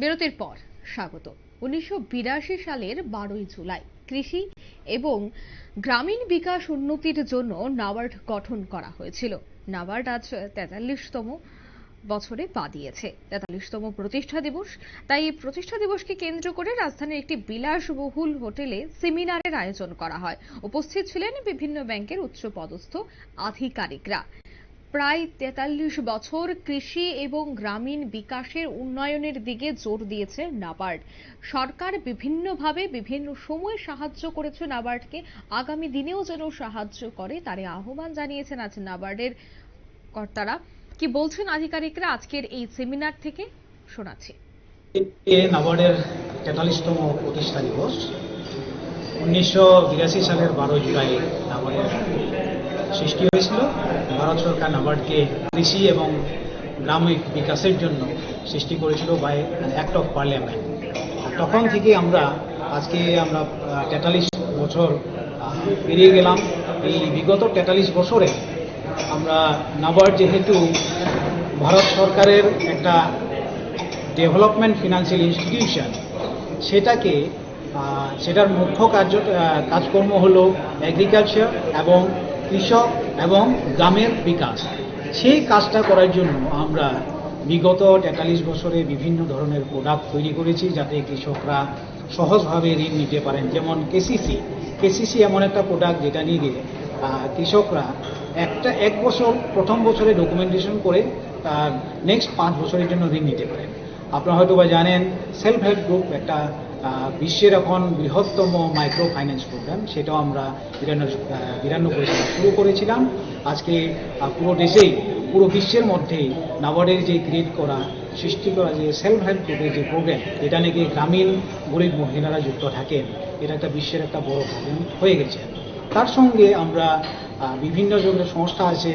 বিরতির পর স্বাগত। উনিশশো বিরাশি সালের বারোই জুলাই কৃষি এবং গ্রামীণ বিকাশ উন্নতির জন্য নাবার্ড গঠন করা হয়েছিল। নাবার্ড আজ তেতাল্লিশতম বছরে পা দিয়েছে। তেতাল্লিশতম প্রতিষ্ঠা দিবস। তাই এই প্রতিষ্ঠা দিবসকে কেন্দ্র করে রাজধানীর একটি বিলাসবহুল হোটেলে সেমিনারের আয়োজন করা হয়। উপস্থিত ছিলেন বিভিন্ন ব্যাংকের উচ্চপদস্থ আধিকারিকরা। প্রায় তেতাল্লিশ বছর কৃষি এবং গ্রামীণ বিকাশের উন্নয়নের দিকে জোর দিয়েছে নাবার্ড। সরকার বিভিন্নভাবে বিভিন্ন সময় সাহায্য করেছে নাবার্ডকে। আগামী দিনেও যেন সাহায্য করে, তারে আহ্বান জানিয়েছেন আজ নাবার্ডের কর্তারা। কি বলছেন আধিকারিকরা? আজকের এই সেমিনার থেকে শোনাচ্ছি। নাবার্ডের তেতাল্লিশতম প্রতিষ্ঠা দিবস। উনিশশো বিরাশি সালের বারো জুলাই নাবার্ডের সৃষ্টি হয়েছিল। ভারত সরকার নাবার্ডকে কৃষি এবং গ্রামীণ বিকাশের জন্য সৃষ্টি করেছিল বাই অ্যাক্ট অফ পার্লামেন্ট তখন থেকে আমরা আজকে আমরা তেতাল্লিশ বছর পেরিয়ে গেলাম। এই বিগত তেতাল্লিশ বছরে আমরা নাবার্ড যেহেতু ভারত সরকারের একটা ডেভেলপমেন্ট ফিনান্সিয়াল ইনস্টিটিউশন সেটাকে সেটার মুখ্য কার্য কাজকর্ম হলো এগ্রিকালচার এবং কৃষক এবং গ্রামের বিকাশ। সেই কাজটা করার জন্য আমরা বিগত তেতাল্লিশ বছরে বিভিন্ন ধরনের প্রোডাক্ট তৈরি করেছি যাতে কৃষকরা সহজভাবে ঋণ নিতে পারেন। যেমন কেসিসি কেসিসি এমন একটা প্রোডাক্ট যেটা নিয়ে কৃষকরা একটা এক বছর, প্রথম বছরে ডকুমেন্টেশন করে তার নেক্সট পাঁচ বছরের জন্য ঋণ নিতে পারেন। আপনারা হয়তো বা জানেন সেলফ হেল্প গ্রুপ একটা বিশ্বের এখন বৃহত্তম মাইক্রো ফাইন্যান্স প্রোগ্রাম সেটাও আমরা বিরানব্বই সালে শুরু করেছিলাম। আজকে পুরো দেশেই, পুরো বিশ্বের মধ্যেই নাবার্ডের যে ক্রিয়েট করা, সৃষ্টি করা যে সেলফ হেল্প গ্রুপের যে প্রোগ্রাম এটা নাকি গ্রামীণ গরিব মহিলারা যুক্ত থাকেন। এটা একটা বিশ্বের একটা বড় প্রোগ্রাম হয়ে গেছে। তার সঙ্গে আমরা বিভিন্ন ধরনের সংস্থা আছে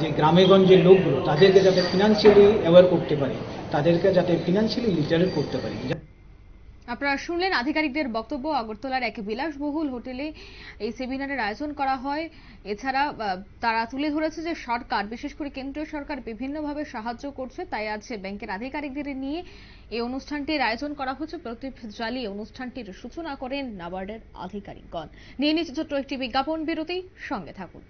যে গ্রামে গঞ্জের লোকগুলো, তাদেরকে যাতে ফিনান্সিয়ালি অ্যাওয়ার করতে পারি, তাদেরকে যাতে ফিনান্সিয়ালি লিটারেট করতে পারি। আপনারা শুনলেন আধিকারিকদের বক্তব্য, আগরতলার এক বিলাসবহুল হোটেলে এই সেমিনারের আয়োজন করা হয়। এছাড়া তারা তুলে ধরেছে যে সরকার, বিশেষ করে কেন্দ্রীয় সরকার বিভিন্নভাবে সাহায্য করছে। তাই আজ ব্যাংকের আধিকারিকদের নিয়ে এই অনুষ্ঠানটির আয়োজন করা হচ্ছে। প্রদীপ জ্বালিয়ে অনুষ্ঠানটির সূচনা করেন নাবার্ডের আধিকারিকগণ। নিয়ে নিচ্ছে ছোট্ট একটি বিজ্ঞাপন বিরতি। সঙ্গে থাকুন।